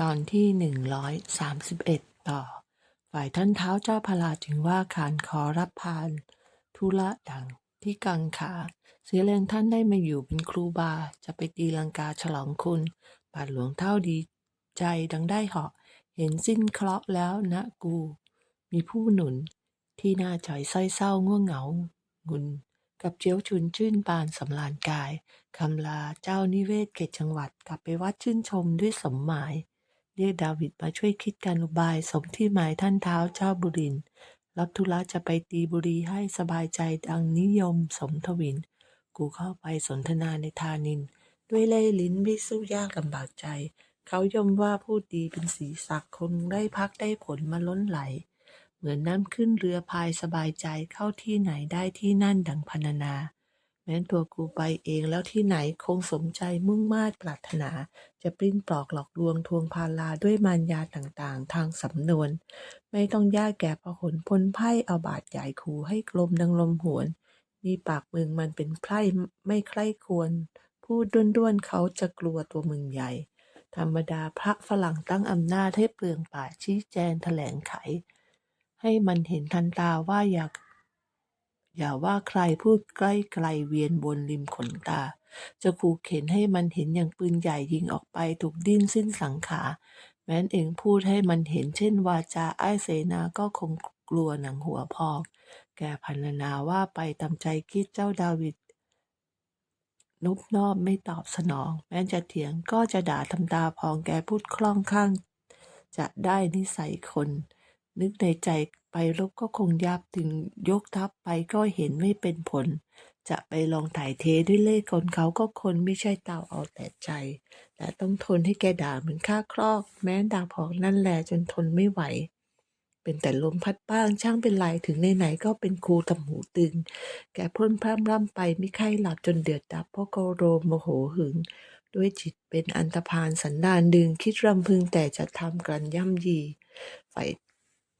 ตอนที่หนึ่งร้อยสามสิบเอ็ดต่อ ฝ่ายท่านเท้าเจ้าพลาจึงว่าขานขอรับพาน ธุระดังที่กังขา เสียแรงท่านได้มาอยู่เป็นครูบา จะไปตีลังกาฉลองคุณ บาทหลวงเท่าดีใจดังได้เหาะ เห็นสิ้นเคราะห์แล้วนะกู มีผู้หนุนที่น้าจอยส้อยเศร้าง่วงเหงา งุน กับเจียวชุนชื่นปานสำลานกาย คำลาเจ้านิเวศเขตจังหวัดกลับไปวัดชื่นชมด้วยสมหมาย เรียกดาวิดมาช่วยคิดการอุบายสมที่หมายท่านเท้าเจ้าบุริน รับธุระจะไปตีบุรีให้สบายใจดังนิยมสมทวิน กูเข้าไปสนทนาในทานิน ด้วยเล่ลิ้นไม่สู้ยากลำบากใจ เขายอมว่าพูดดีเป็นสีสักคงได้พักได้ผลมาล้นไหล เหมือนน้ำขึ้นเรือพายสบายใจเข้าที่ไหนได้ที่นั่นดังพรรณนา แม้นตัวกูไปเองแล้วที่ไหนคงสมใจมุ่งมาตรปรารถนา จะปลิ้นปลอกหลอกลวงทวงพาลาด้วยมารยาต่างๆ ทางสำนวน ไม่ต้องยากแก่พหลพลไพ่เอาบาดใหญ่ขู่ให้กลมดังลมหวนมีปากมึงมันเป็นไพร่ไม่ใคร่ควร พูดด้วนๆเขาจะกลัวตัวมึงใหญ่ ธรรมดาพระฝรั่งตั้งอำนาจให้เปลืองป่าชี้แจงแถลงไข ให้มันเห็นทันตาว่าอยากอย่าว่าใครพูดใกล้ไกลเวียนบนริมขนตา จะขู่เข็นให้มันเห็นอย่างปืนใหญ่ยิงออกไปถูกดิ้นสิ้นสังขารแม้นเองพูดให้มันเห็นเช่นวาจาไอ้เสนาก็คงกลัวหนังหัวพองแกพันนาว่าไปตามใจคิดเจ้าดาวิดนุบนอบไม่ตอบสนอง แม้จะเถียงก็จะด่าทำตาพองแกพูดคล่องข้าง จะได้นิสัยคน นึกในใจไปรบก็คงยับถึงยกทัพไปก็เห็นไม่เป็นผล จะไปลองถ่ายเทด้วยเล่ห์คนเขาก็คนไม่ใช่เตาเอาแต่ใจ แต่ต้องทนให้แกด่าเหมือนข้าครอก แม้ด่าพองนั่นแหละจนทนไม่ไหว เป็นแต่ลมพัดบ้างช่างเป็นไรถึงไหนๆก็เป็นครูทำหูตึง แกพ่นพร่ำร่ำไปไม่ใครหลับจนเดือดดับเพราะโกโรมโมโหหึงด้วยจิตเป็นอันธพาลสันดานดึงคิดรำพึงแต่จะทำกันย่ำยีฝ่าย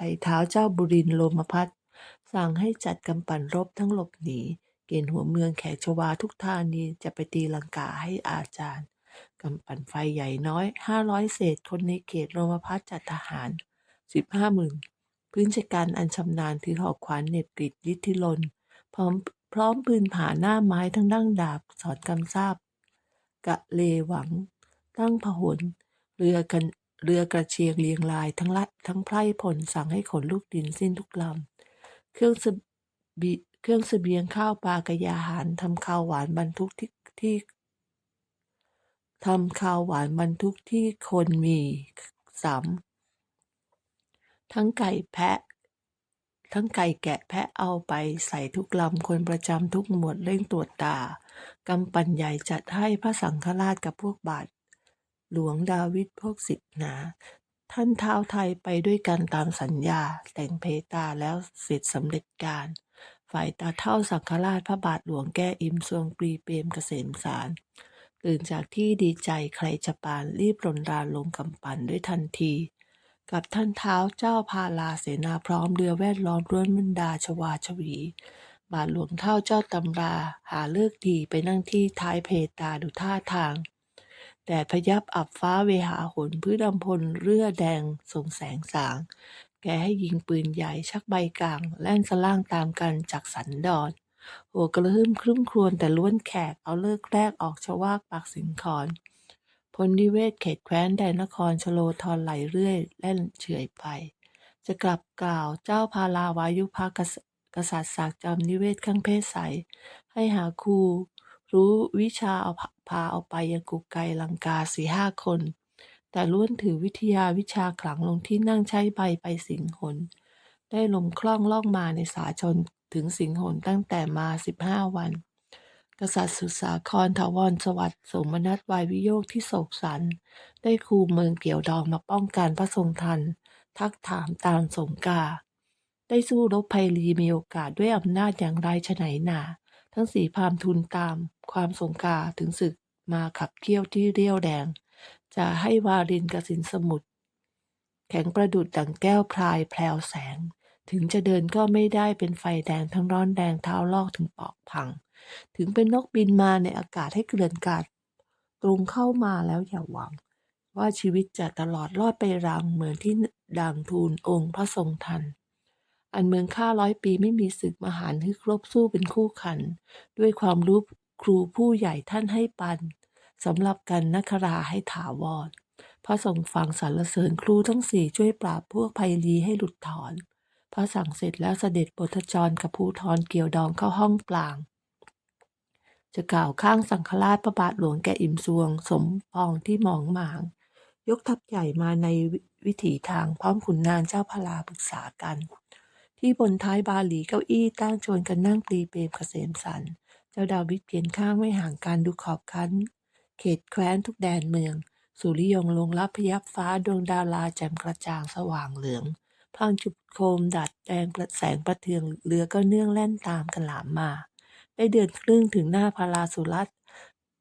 ไทยเท้าเจ้าบุรินทร์โลมพัฒน์สั่งให้จัดกำปั่นรบทั้งหลบหนี เกณฑ์หัวเมืองแขกชวาทุกธานีจะไปตีลังกาให้อาจารย์ กำปั่นไฟใหญ่น้อย ห้าร้อยเศษคนในเขตโรมพัฒน์จัดทหารสิบห้าหมื่นพื้นชการอันชำนาญถือหอกขวานเหน็บกริดลิทธิลน พร้อมพร้อมปืนผ่าหน้าไม้ทั้งดั้งดาบสอนกำซาบ กะเลหวัง ตั้งพหลเรือกัน เรือกระเชียงเรียงรายทั้งละทั้งไพร่ผลสั่งให้ขนลูกดินสิ้นทุกลำเครื่องสบีเครื่องเสบียงข้าวปลากระยาหารทำข้าวหวานบรรทุกที่ที่ทำข้าวหวานบรรทุกที่คนมีสำทั้งไก่แพะ ทั้งไก่แกะแพะเอาไปใส่ทุกลำคนประจำทุกหมวดเร่งตรวจตากำปั่นใหญ่จัดให้พระสังฆราชกับพวกบาท หลวงดาวิดพวกสิบหนา ท่านเท้าไทยไปด้วยกันตามสัญญา แต่งเพตาแล้วเสร็จสำเร็จการ ฝ่ายตาเท่าสังฆราชพระบาทหลวงแก้อิมทรวงปรีเปรมเกษมสารตื่นจากที่ดีใจใครจะปานรีบรนราลงกำปั่นด้วยทันที กับท่านเท้าเจ้าพาลาเสนาพร้อมเรือแวดล้อมร่วนบรรดาชวาชวี บาทหลวงเท่าเจ้าตำราหาเลิกดีไปนั่งที่ท้ายเพตาดูท่าทาง แดดพยับอับฟ้าเวหาหนพืชดำพลเรือแดงส่งแสงสาง แกให้ยิงปืนใหญ่ชักใบกลาง แล่นสล่างตามกันจากสันดอนหัวกระหึ่มครึ่มครวญแต่ล้วนแขกเอาเลิกแรกออกชวากปากสิงคอนพลนิเวศเขตแคว้นแดนนครชโลทรไหลเรื่อย แล่นเฉยไป จะกลับกล่าวเจ้าพาลาวายุภากษัตริย์ศักจำนิเวศข้างเพศใสให้หาคู รู้วิชาเอาพาพาเอาไปยังกุกไกลังกาสี่ห้าคน แต่ล้วนถือวิทยาวิชาขลังลงที่นั่งใช้ใบไปสิงหน ได้ลมคล่องล่องมาในสาชนถึงสิงหนตั้งแต่มาสิบห้าวัน กษัตริย์สุสาครถาวรสวัสดิ์สมนัตวายวิโยคที่โศกสัน ได้ครูเมืองเกี่ยวดองมาป้องกันพระทรงทัน ทักถามตามสงกา ได้สู้รบภัยรีมีโอกาสด้วยอำนาจอย่างไรฉไหนหนา ทั้งสี่พามทูลตามความสงกาถึงศึกมาขับเคี่ยวที่เรี่ยวแดง จะให้วารินกสินสมุทรแข็งประดุดดังแก้วพลายแพลวแสง ถึงจะเดินก็ไม่ได้เป็นไฟแดงทั้งร้อนแดงเท้าลอกถึงปอกพัง ถึงเป็นนกบินมาในอากาศให้เกลื่อนกาดตรงเข้ามาแล้วอย่าหวัง ว่าชีวิตจะตลอดรอดไปรังเหมือนที่ดังทูลองค์พระทรงทัน อันเมืองข้าร้อยปีไม่มีศึกมหารฮึกรบสู้เป็นคู่ขัน ด้วยความรู้ครูผู้ใหญ่ท่านให้ปันสำหรับกันนักราให้ถาวรพระทรงฟังสรรเสริญครูทั้งสี่ช่วยปราบพวกภัยรีให้หลุดถอน พระสั่งเสร็จแล้วเสด็จบทจรกับภูทรเกี่ยวดองเข้าห้องกลาง จะกล่าวข้างสังฆราชพระบาทหลวงแก่อิ่มซวง สมปองที่หมองหมาง ยกทัพใหญ่มาในวิถีทางพร้อมขุนนางเจ้าพลาปรึกษากัน ที่บนท้ายบาหลีเก้าอี้ตั้งชวนกันนั่งปรีเปรมเกษมสันเจ้าดาวิดเปลี่ยนข้างไม่ห่างกันดูขอบคันเขตแคว้นทุกแดนเมือง สุริยงลงรับพยับฟ้าดวงดาราแจ่มกระจ่างสว่างเหลืองพลางจุดโคมดัดแดงประแสงประเทืองเรือก็เนื่องแล่นตามกันหลามมา ได้เดือนครึ่งถึงหน้าพาราสุรัต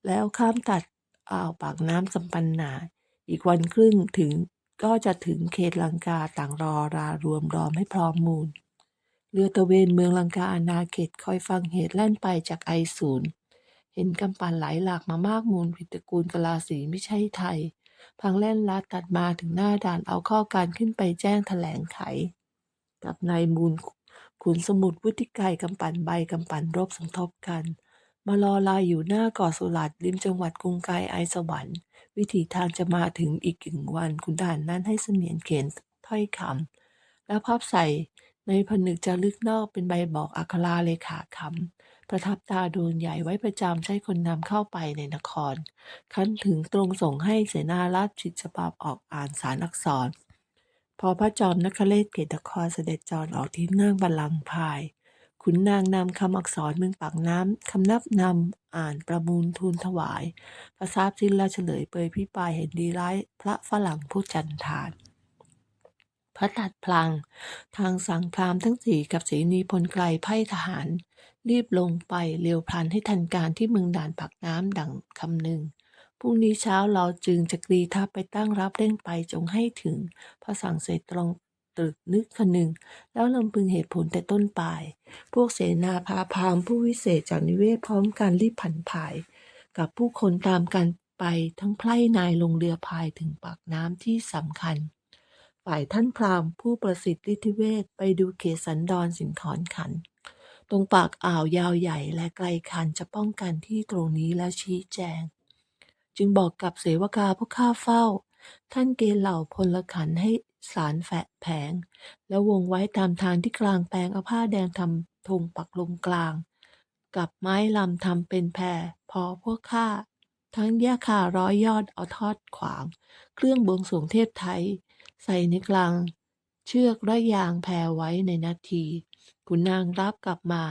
แล้วข้ามตัดอ่าวปากน้ำสัมปันนาอีกวันครึ่งถึงก็จะถึงเขตลังกาต่างรอรารวมรอมให้พร้อมมูล รือตะเวนเมืองลังกาอาณาเขตคอยฟังเหตุแล่นไปจากไอศูนย์เห็นกำปั่นไหลหลากมามากมูลผิดตระกูลกลาสีไม่ใช่ไทย พังแล่นลัดตัดมาถึงหน้าด่านเอาข้อการขึ้นไปแจ้งแถลงไข กับนายมูลขุนสมุทรวุฒิไกรกำปั่นใบกำปั่นรบสมทบกัน มารอลายอยู่หน้าเกาะสุรัตริมจังหวัดกรุงไกรไอสวรรค์วิถีทางจะมาถึงอีกหนึ่งวันคุณด่านนั้นให้เสมียนเขียนถ้อยคำแล้วพับใส่ ในผนึกจะลึกนอกเป็นใบบอกอัคราเลขาคำประทับตาดวงใหญ่ไว้ประจำใช้คนนำเข้าไปในนคร คั้นถึงตรงส่งให้เสนาราชชิตฉบับออกอ่านสารอักษร พอพระจอมนคเรศเกตครเสด็จจรออกที่นั่งบัลลังก์พาย ขุนนางนำคำอักษรเมืองปากน้ำคำนับนำอ่านประมูลทูลถวายพระทราบสิ้นแล้วเฉลยเปยพิปายเห็นดีร้ายพระฝรั่งผู้จันทาน พระตัดพลัง ทางสั่งพราหมณ์ทั้งสี่กับเสนีพลไกลไพ่ทหาร รีบลงไปเร็วพลันให้ทันการที่เมืองด่านปากน้ำดังคำหนึ่งพรุ่งนี้เช้าเราจึงจะกรีทัพไปตั้งรับเร่งไปจงให้ถึงพระสั่งเสร็จตรงตรึกนึกคนึง แล้วลำพึงเหตุผลแต่ต้นปลาย พวกเสนาพาพราหมณ์ผู้วิเศษจากนิเวศพร้อมกันรีบผันผาย กับผู้คนตามกันไปทั้งไพร่นายลงเรือพายถึงปากน้ำที่สำคัญ ฝ่ายท่านพราหมณ์ผู้ประสิทธิ์ฤทธิเวศไปดูเขสันดอนสินขอนขัน ตรงปากอ่าวยาวใหญ่และไกลคันจะป้องกันที่ตรงนี้แล้วชี้แจง จึงบอกกับเสวกาผู้ข้าเฝ้า ท่านเกณฑ์เหล่าพลขันให้สารแฝะแผง แล้ววงไว้ตามทางที่กลางแปลงเอาผ้าแดงทำธงปักลงกลาง กับไม้ลำทำเป็นแพรพอพวกข้าทั้งแยกขาร้อยยอดเอาทอดขวาง เครื่องบวงสรวงเทพไทย ใส่ในกลาง เชือกระยางแพรไว้ในนาทีคุณนางรับกลับมา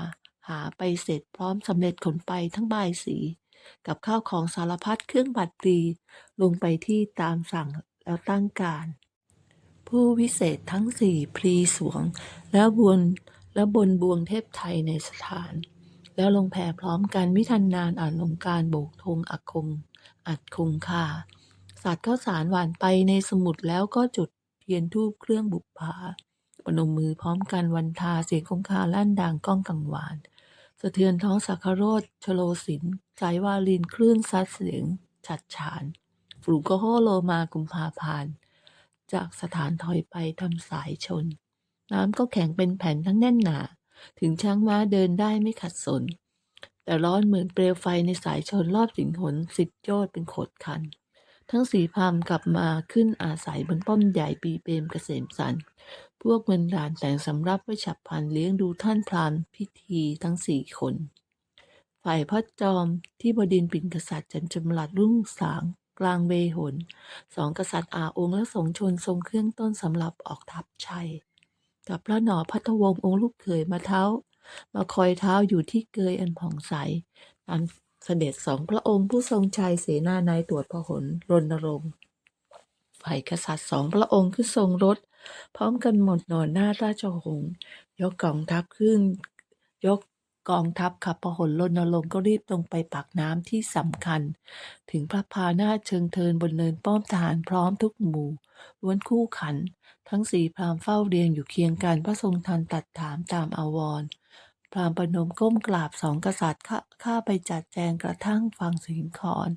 หาไปเสร็จพร้อมสำเร็จขนไปทั้งบายสี กับข้าวของสารพัดเครื่องบัตรปรีลงไปที่ตามสั่งแล้วตั้งการ ผู้วิเศษทั้งสี่พรีสวง แล้วบนแล้วบนบวงเทพไทยในสถาน แล้วลงแผ่พร้อมกันมิทันนานอ่านลงการโบกธงอักคง อัดคงคาสัตว์ก็สารหวานไปในสมุดแล้วก็จุด เทียนทูบเครื่องบุปผาปนมมือพร้อมกันวันทาเสียงคงคาลั่นดังก้องกังวาน สะเทือนท้องสักคโรธชโลสินสายวาลินคลื่นซัดเสียงฉัดฉานฝูงก็โฮโลมากุมภาพานจากสถานถอยไปทำสายชน น้ำก็แข็งเป็นแผ่นทั้งแน่นหนา ถึงช้างม้าเดินได้ไม่ขัดสน แต่ร้อนเหมือนเปลวไฟในสายชนรอบสิงหนสิบโยชน์เป็นโขดคัน ทั้งสี่พามกลับมาขึ้นอาศัยบนป้อมใหญ่ปีเปรมเกษมสันพวกเมืองด่านแต่งสำรับไว้ฉับพันเลี้ยงดูท่านพรามพิธีทั้งสี่คน ฝ่ายพระจอมที่บดินปิ่นกษัตริย์จันจำรัดรุ่งสาง กลางเวหนสองกษัตริย์อาองค์และสงชนทรงเครื่องต้นสำหรับออกทัพชัย กับพระหนอพัทวงศ์องค์ลูกเขยมาเท้า มาคอยเท้าอยู่ที่เกยอันผ่องใสตาม เสด็จสองพระองค์ผู้ทรงชัยเสนานายตรวจพหลรณรงค์ฝ่ายกษัตริย์สองพระองค์ขึ้นทรงรถ พร้อมกันหมดนอนหน้าราชหงส์ยกกองทัพขึ้น ยกกองทัพขับพหลรณรงค์ก็รีบลงไปปากน้ำที่สำคัญ ถึงพระพาหน้าเชิงเทินบนเนินป้อมทหารพร้อมทุกหมู่ล้วนคู่ขัน ทั้งสี่พราหมณ์เฝ้าเรียงอยู่เคียงกันพระทรงทันตัดถามตามอาวรณ์ พราหมณ์ปนมก้มกราบสองกษัตริย์ข้าไปจัดแจงกระทั่งฟังสิงคอน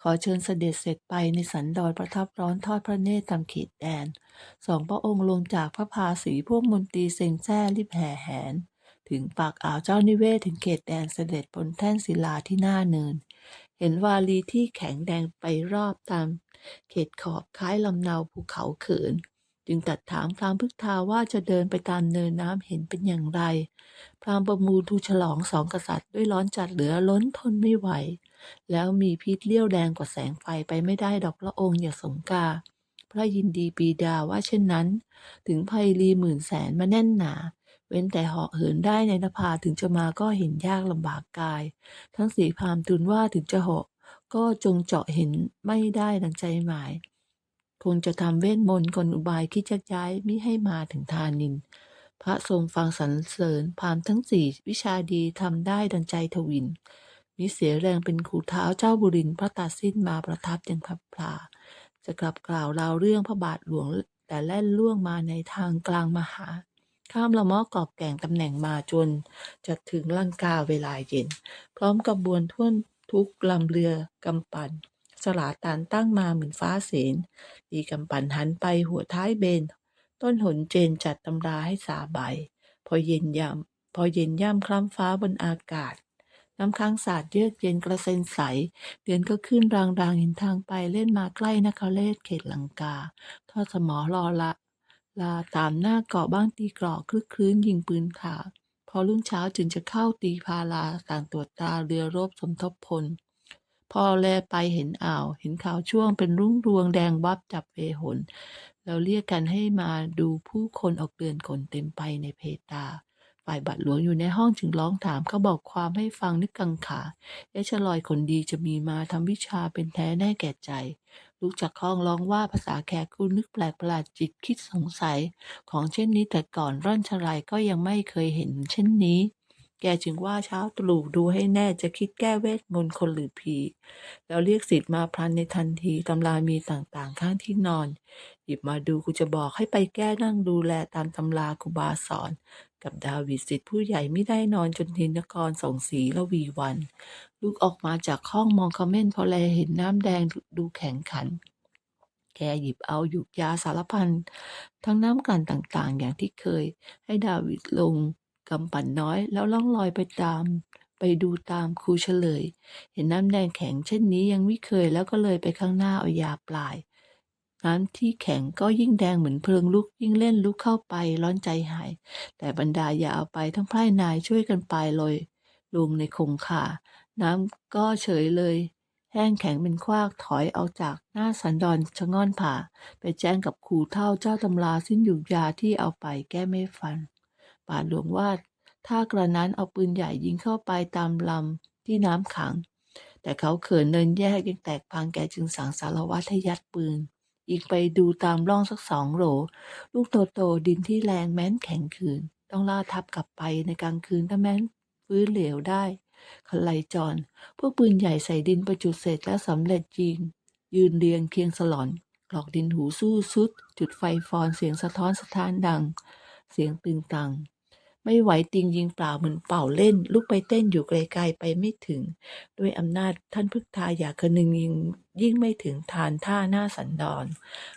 ขอเชิญเสด็จเสร็จไปในสันดอนประทับร้อนทอดพระเนตรตามเขตแดนสองพระองค์ลงจากพระพาสีพวกมนตรีเซ็งแซ่รีบแห่แหน ถึงปากอ่าวเจ้านิเวศถึงเขตแดนเสด็จบนแท่นศิลาที่หน้าเนิน เห็นวาลีที่แข็งแดงไปรอบตาม เขตขอบคล้ายลำเนาภูเขาเขิน จึงตัดถามพรามพึกทาว่าจะเดินไปตามเนินน้ำเห็นเป็นอย่างไร พราหมณ์ประมูลทูฉลองสองกษัตริย์ด้วยร้อนจัดเหลือล้นทนไม่ไหว แล้วมีพิษเลี้ยวแดงกว่าแสงไฟไปไม่ได้ดอกพระองค์อย่าสงกา พระยินดีปีดาว่าเช่นนั้น ถึงภัยรีหมื่นแสนมาแน่นหนาเว้นแต่เหาะเหินได้ในนภาถึงจะมาก็เห็นยากลำบากกาย ทั้งสี่พราหมณ์ทูลว่าถึงจะเหาะก็จงเจาะเห็นไม่ได้ดังใจหมาย คงจะทำเวทมนต์กลอุบายคิดจะย้ายมิให้มาถึงทานิน พระทรงฟังสรรเสริญพามทั้งสี่วิชาดีทำได้ดังใจทวิน มิเสียแรงเป็นครูเท้าเจ้าบุรินพระตาสิ้นมาประทับยังพับพลาจะกลับกล่าวราวเรื่องพระบาทหลวงแต่แล่นล่วงมาในทางกลางมหา ข้ามละมอกอบแก่งตำแหน่งมาจนจะถึงลังกาเวลาเย็น พร้อมกับบวนท่วนทุกลำเรือกำปั่น สลาตานตั้งมาเหมือนฟ้าเสนดีกำปั่นหันไปหัวท้ายเบน ต้นหนเจนจัดตำราให้สาใบ พอเย็นยำพอเย็นย่ำคล้ำฟ้าบนอากาศ น้ำค้างสาดเยือกเย็นกระเซ็นใส เดือนก็ขึ้นรางๆเห็นทางไปเล่นมาใกล้นครเลศเขตลังกา ทอดสมอรอละ ลาตามหน้าเกาะบ้างตีกรอกคลึกคลื้นยิงปืนขาพอรุ่งเช้าจึงจะเข้าตีพาลาต่างตรวจตาเรือรบสมทบพล พอแลไปเห็นอ่าว เห็นข่าวช่วงเป็นรุ่งรวงแดงวับจับเวหนแล้วเรียกกันให้มาดูผู้คนออกเดินขนเต็มไปในเพตา ฝ่ายบัตรหลวงอยู่ในห้องจึงร้องถามเขาบอกความให้ฟังนึกกังขาเอะชลอยคนดีจะมีมาทำวิชาเป็นแท้แน่แก่ใจลูกจากห้องร้องว่าภาษาแขกกูนึกแปลกประหลาดจิตคิดสงสัย ของเช่นนี้แต่ก่อนร่อนชรายก็ยังไม่เคยเห็นเช่นนี้ แกจึงว่าเช้าตรู่ดูให้แน่จะคิดแก้เวทมนต์คนหรือผี แล้วเรียกสิทธิ์มาพลันในทันทีตำรามีต่างๆ ข้างที่นอน หยิบมาดูกูจะบอกให้ไปแก้นั่งดูแลตามตำราครูบาสอน กับดาวิดสิทธิ์ผู้ใหญ่ไม่ได้นอนจนทินกรส่งสีละวีวัน ลูกออกมาจากห้องมองคอมเมนต์พอแลเห็นน้ำแดงดูแข็งขันแกหยิบเอาหยุกยาสารพันทั้งน้ำกันต่างๆ อย่างที่เคย ให้ดาวิดลง กำปั่นน้อยแล้วล่องลอยไปตาม ไปดูตามครูเฉลย เห็นน้ำแดงแข็งเช่นนี้ยังไม่เคยแล้วก็เลยไปข้างหน้าเอายาปลาย น้ำที่แข็งก็ยิ่งแดงเหมือนเพลิงลุกยิ่งเล่นลุกเข้าไปร้อนใจหาย แต่บรรดาอย่าเอาไปทั้งไพร่นายช่วยกันปลอยลงในคงคาน้ำก็เฉยเลย แห้งแข็งเป็นควากถอยออกจากหน้าสันดอนชะง่อนผ่า ไปแจ้งกับครูเท่าเจ้าตำราสิ้นหยุกยาที่เอาไปแก้ไม่ฟัน ป่าหลวงว่าถ้ากระนั้นเอาปืนใหญ่ยิงเข้าไปตามลำที่น้ำขัง แต่เขาเขินเนินแยกยังแตกพังแกจึงสั่งสารวัตรให้ยัดปืน อีกไปดูตามร่องสักสองโหล ลูกโตโตดินที่แรงแม้นแข็งคืน ต้องล่าทับกลับไปในกลางคืนถ้าแม้นฟื้นเหลวได้คันไลจรพวกปืนใหญ่ใส่ดินประจุเสร็จแล้วสำเร็จยิง ยืนเรียงเคียงสลอนกรอกดินหูสู้สุด จุดไฟฟอนเสียงสะท้อนสะท้านดัง เสียงตึงตัง ไม่ไหวติงยิงเปล่าเหมือนเป่าเล่น ลุกไปเต้นอยู่ไกลๆไปไม่ถึง ด้วยอำนาจท่านพึกทาอยากคนึงยิงยิ่งไม่ถึงทานท่าหน้าสันดอน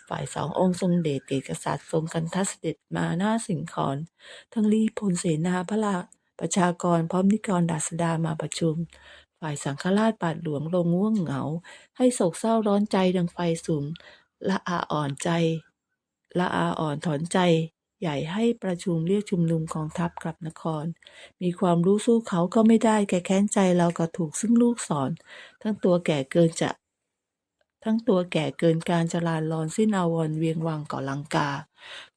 ฝ่ายสององค์ทรงเดชเกตกษัตริย์ทรงกันทัสเสด็จมาหน้าสิงคอนทั้งรีพลเสนาพระลาประชากรพร้อมนิกรดาษดามาประชุม ฝ่ายสังฆราชบาทหลวงลงง่วงเหงา ให้โศกเศร้าร้อนใจดังไฟสูงละอาอ่อนใจละอาอ่อนถอนใจ ใหญ่ให้ประชุมเรียกชุมนุมกองทัพกลับนคร มีความรู้สู้เขาก็ไม่ได้ แกแค้นใจเราก็ถูกซึ่งลูกสอน ทั้งตัวแก่เกินจะ ทั้งตัวแก่เกินการจรานรอนสิ้นอาวรเวียงวังก่อลังกา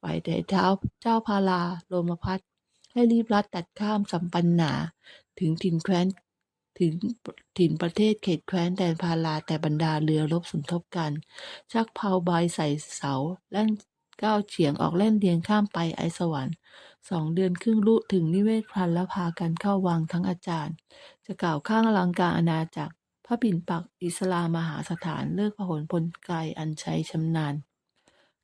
ฝ่ายใดเท้าเจ้าพาราโลมพัทให้รีบรัดตัดข้ามสัมปันนา ถึงถิ่นแคว้นถึงถิ่นประเทศเขตแคว้นแดนพาราแต่บรรดาเรือรบสมทบกัน ชักเผาใบใส่เสาแล่น ก้าวเฉียงออกแล่นเลียงข้ามไปไอสวรรค์สองเดือนครึ่งลุถึงนิเวศพันแล้วพากันเข้าวังทั้งอาจารย์ จะกล่าวข้างอลังการอาณาจักร พระปิ่นปักอิสลามมหาสถานเลิกพหลพลไกลอันชัยชำนาญ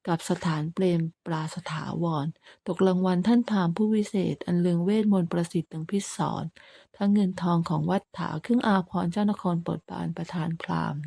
กับสถานเปรมปราสถาวร ตกรางวัลท่านพามผู้วิเศษ อันเลืองเวทมนต์ประสิทธิ์ดังพิศรทั้งเงินทองของวัดถาเครื่องอาภรเจ้านครปรดปานประธานพราหมณ์